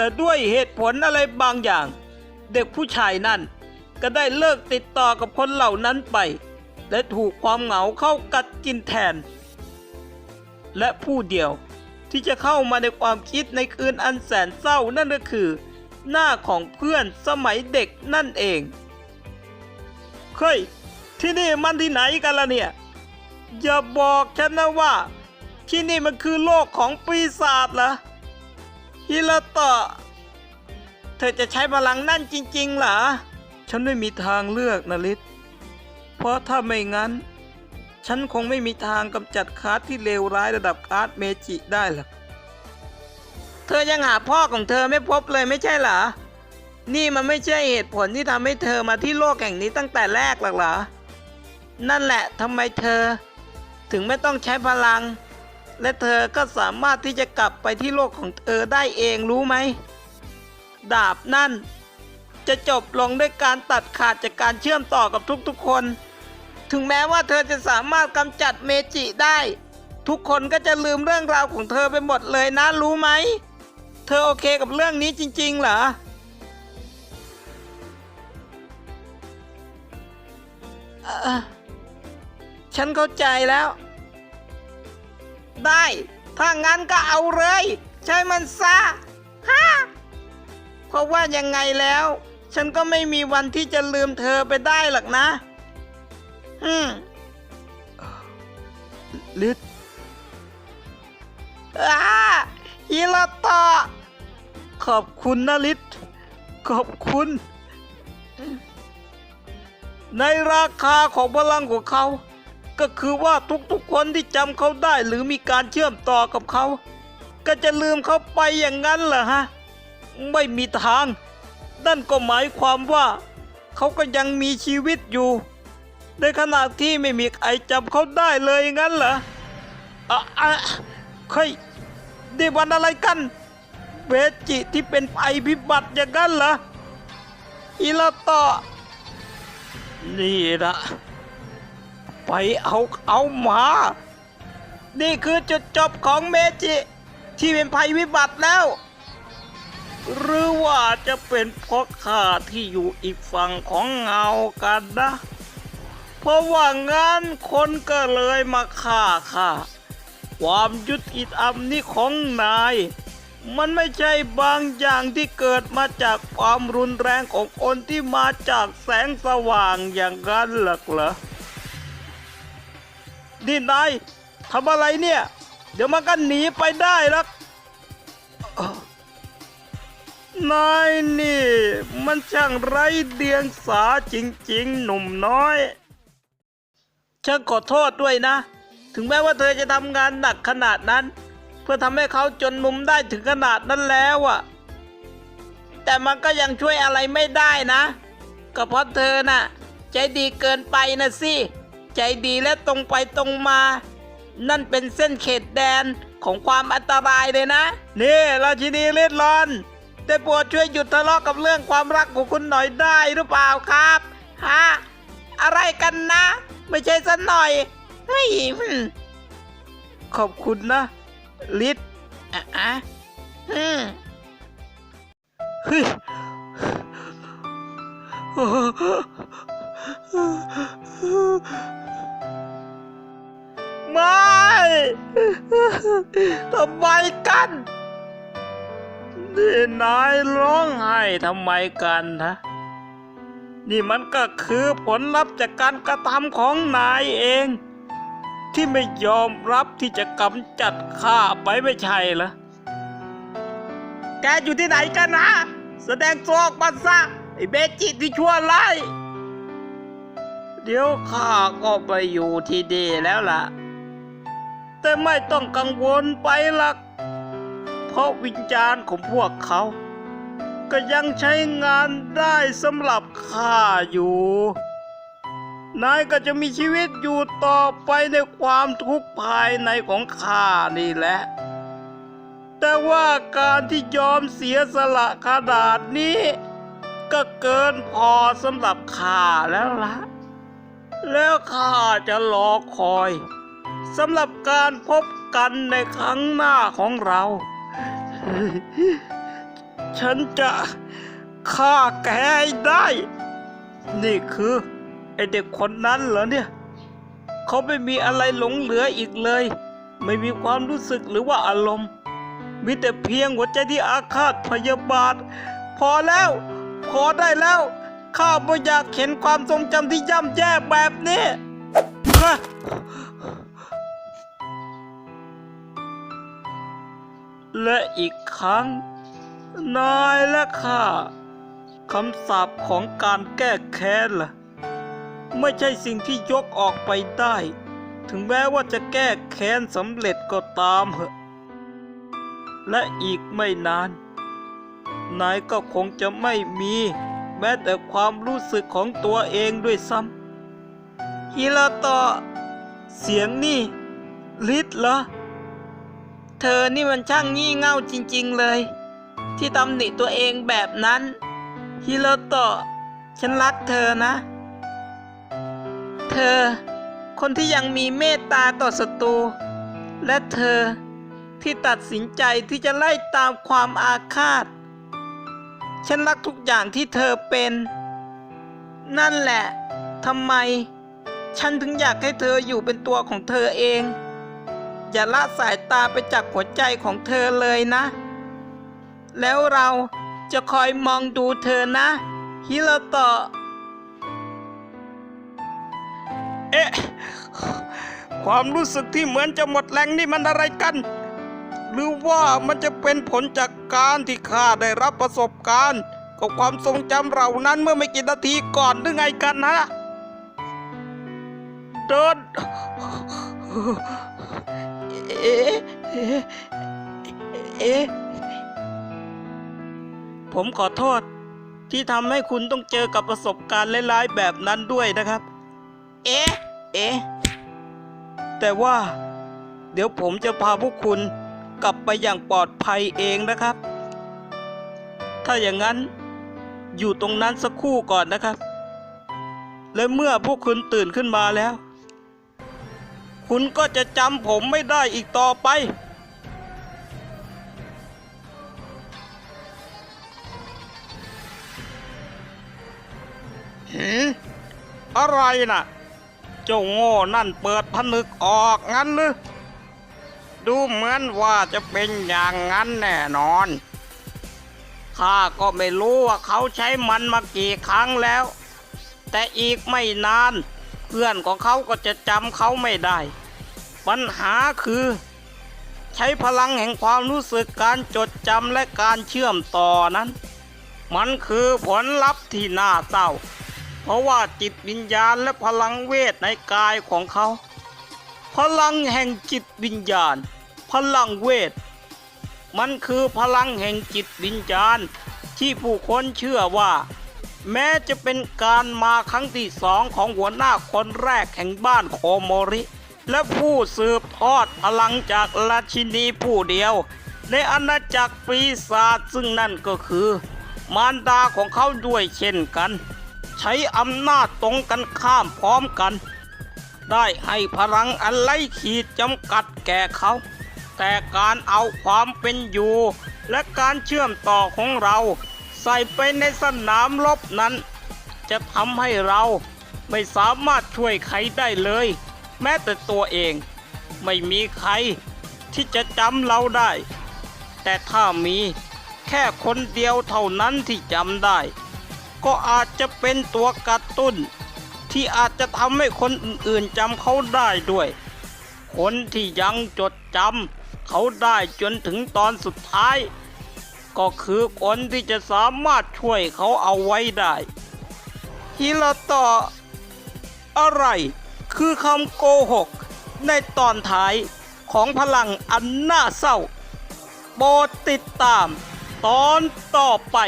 แต่ด้วยเหตุผลอะไรบางอย่าง เด็กผู้ชายนั่น ก็ได้เลิกติดต่อกับคนเหล่านั้นไป และถูกความเหงาเข้ากัดกินแทน และผู้เดียวที่จะเข้ามาในความคิดในคืนอันแสนเศร้านั่นก็คือ หน้าของเพื่อนสมัยเด็กนั่นเองเฮ้ยที่นี่มันที่ไหนกันล่ะเนี่ย อย่าบอกฉันนะว่า ที่นี่มันคือโลกของปีศาจเหรอ ฮิลาโตะ เธอจะใช้พลังนั่นจริงๆเหรอ ฉันไม่มีทางเลือกนะลิศเพราะถ้าไม่งั้น ฉันคงไม่มีทางกำจัดคาร์ดที่เลวร้ายระดับคาร์ดเมจิได้หรอก เธอยังหาพ่อของเธอไม่พบเลยไม่ใช่เหรอ นี่มันไม่ใช่เหตุผลที่ทำให้เธอมาที่โลกแห่งนี้ตั้งแต่แรกหรอกเหรอ นั่นแหละทำไมเธอ ถึงไม่ต้องใช้พลัง และเธอก็สามารถที่จะกลับไปที่โลกของเธอได้เองรู้ไหม ดาบนั่น จะจบลงด้วยการตัดขาดจากการเชื่อมต่อกับทุกๆคน ถึงแม้ว่าเธอจะสามารถกำจัดเมจิได้ ทุกคนก็จะลืมเรื่องราวของเธอไปหมดเลยนะรู้ไหม เธอโอเคกับเรื่องนี้จริง ๆ เหรอฉันเข้าใจแล้ว ได้ ถ้างั้นก็เอาเลย ใช้มันซะฮ่าเพราะว่ายังไงแล้ว ฉันก็ไม่มีวันที่จะลืมเธอไปได้หรอกนะ อืมลิศอ้าฮิโรโตะขอบคุณนะลิศขอบคุณ ในราคาของพลังของเขา ก็คือว่าทุกๆคนที่จำเขาได้หรือมีการเชื่อมต่อกับเขา ก็จะลืมเขาไปอย่างนั้นเหรอฮะ ไม่มีทาง นั่นก็หมายความว่า เขาก็ยังมีชีวิตอยู่ ในขณะที่ไม่มีใครจำเขาได้เลยงั้นเหรออะอะเฮ้ยนี่วันอะไรกันเวจิที่เป็นภัยพิบัติอย่างนั้นเหรออิลาโตะนี่นะ ไปเอาเอามา นี่คือจุดจบของเมจิ ที่เป็นภัยวิบัติแล้ว หรือว่าจะเป็นเพราะข้าที่อยู่อีกฝั่งของเงากันนะ เพราะว่างั้นคนก็เลยมาฆ่าข้าความยุติธรรมนี่ของนาย มันไม่ใช่บางอย่างที่เกิดมาจากความรุนแรงของคนที่มาจากแสงสว่างอย่างนั้นหรอกเหรอ นี่นายทำอะไรเนี่ย เดี๋ยวมันก็หนีไปได้หรอกอ้าวนายนี่ มันช่างไร้เดียงสาจริงๆ หนุ่มน้อยฉันขอโทษด้วยนะ ถึงแม้ว่าเธอจะทำงานหนักขนาดนั้น เพื่อทำให้เขาจนมุมได้ถึงขนาดนั้นแล้วอะแต่มันก็ยังช่วยอะไรไม่ได้นะ ก็เพราะเธอน่ะ ใจดีเกินไปนะสิ ใจดีและตรงไปตรงมา นั่นเป็นเส้นเขตแดนของความอันตรายเลยนะ นี่ราชินีเลือดร้อนได้โปรดช่วยหยุดทะเลาะกับเรื่องความรักของคุณหน่อยได้หรือเปล่าครับฮะอะไรกันนะ ไม่ใช่สันหน่อยเฮ้ยหึ่ขอบคุณนะลิศอะอะอืมฮ้ ทำไมกัน นี่นายร้องไห้ทำไมกันนะนี่มันก็คือผลลัพธ์จากการกระทำของนายเอง ที่ไม่ยอมรับที่จะกำจัดข้าไปไม่ใช่เหรอ แกอยู่ที่ไหนกันนะ แสดงตัวออกมาซะไอ้เบจิที่ชั่วร้ายเดี๋ยวข้าก็ไปอยู่ที่ดีแล้วล่ะ แต่ไม่ต้องกังวลไปหรอกเพราะวิญญาณของพวกเขา ก็ยังใช้งานได้สำหรับข้าอยู่ นายก็จะมีชีวิตอยู่ต่อไปในความทุกข์ภายในของข้านี่แหละ แต่ว่าการที่ยอมเสียสละขนาดนี้ ก็เกินพอสำหรับข้าแล้วละ แล้วข้าจะรอคอย สำหรับการพบกันในครั้งหน้าของเรา ฉันจะฆ่าแกให้ได้ นี่คือไอเด็กคนนั้นเหรอเนี่ย เขาไม่มีอะไรหลงเหลืออีกเลย ไม่มีความรู้สึกหรือว่าอารมณ์ มีแต่เพียงหัวใจที่อาฆาตพยาบาท พอแล้ว พอได้แล้ว ข้าไม่อยากเห็นความทรงจำที่ย่ำแย่แบบนี้ และอีกครั้ง นายและข้าคำสาปของการแก้แค้นล่ะ ไม่ใช่สิ่งที่ยกออกไปได้ ถึงแม้ว่าจะแก้แค้นสำเร็จก็ตามเหอะและอีกไม่นาน นายก็คงจะไม่มี แม้แต่ความรู้สึกของตัวเองด้วยซ้ำฮิราตะเสียงนี่ลิดเหรอ เธอนี่มันช่างงี่เง่าจริงๆเลย ที่ตำหนิตัวเองแบบนั้นฮิโรโตะฉันรักเธอนะ เธอ คนที่ยังมีเมตตาต่อศัตรูและเธอที่ตัดสินใจที่จะไล่ตามความอาฆาต ฉันรักทุกอย่างที่เธอเป็น นั่นแหละทำไม ฉันถึงอยากให้เธออยู่เป็นตัวของเธอเอง อย่าละสายตาไปจากหัวใจของเธอเลยนะ แล้วเราจะคอยมองดูเธอนะ ฮิโรโตะเอ๊ะ ความรู้สึกที่เหมือนจะหมดแรงนี่มันอะไรกัน หรือว่ามันจะเป็นผลจากการที่ข้าได้รับประสบการณ์กับความทรงจำเหล่านั้นเมื่อไม่กี่นาทีก่อนหรือไงกันนะเดิน เอ๊ะเอ๊ะเอ๊ะผมขอโทษที่ทำให้คุณต้องเจอกับประสบการณ์ร้ายๆแบบนั้นด้วยนะครับ เอ๊ะ เอ๊ะ แต่ว่า เดี๋ยวผมจะพาพวกคุณกลับไปอย่างปลอดภัยเองนะครับ ถ้าอย่างนั้นอยู่ตรงนั้นสักครู่ก่อนนะครับ และเมื่อพวกคุณตื่นขึ้นมาแล้ว คุณก็จะจำผมไม่ได้อีกต่อไป หืมอะไรน่ะ เจ้าโง่นั่นเปิดผนึกออกงั้นหรือดูเหมือนว่าจะเป็นอย่างนั้นแน่นอน ข้าก็ไม่รู้ว่าเขาใช้มันมากี่ครั้งแล้ว แต่อีกไม่นาน เพื่อนของเขาก็จะจำเขาไม่ได้ ปัญหาคือ ใช้พลังแห่งความรู้สึกการจดจำและการเชื่อมต่อนั้น มันคือผลลัพธ์ที่น่าเศร้า เพราะว่าจิตวิญญาณและพลังเวทในกายของเขา พลังแห่งจิตวิญญาณ พลังเวท มันคือพลังแห่งจิตวิญญาณที่ผู้คนเชื่อว่า แม้จะเป็นการมาครั้งที่สองของหัวหน้าคนแรกแห่งบ้านโคโมริ และผู้สืบทอดพลังจากราชินีผู้เดียว ในอาณาจักรปีศาจซึ่งนั่นก็คือ มารดาของเขาด้วยเช่นกัน ใช้อำนาจตรงกันข้ามพร้อมกัน ได้ให้พลังอันไร้ขีดจำกัดแก่เขา แต่การเอาความเป็นอยู่ และการเชื่อมต่อของเรา ใส่ไปในสนามรบนั้น จะทำให้เราไม่สามารถช่วยใครได้เลย แม้แต่ตัวเอง ไม่มีใครที่จะจำเราได้ แต่ถ้ามีแค่คนเดียวเท่านั้นที่จำได้ ก็อาจจะเป็นตัวกระตุ้น ที่อาจจะทำให้คนอื่นๆจำเขาได้ด้วย คนที่ยังจดจำเขาได้จนถึงตอนสุดท้าย ก็คือคนที่จะสามารถช่วยเขาเอาไว้ได้ฮิราตะอะไร คือคำโกหก ในตอนท้ายของพลังอันน่าเศร้า โปรดติดตามตอนต่อไป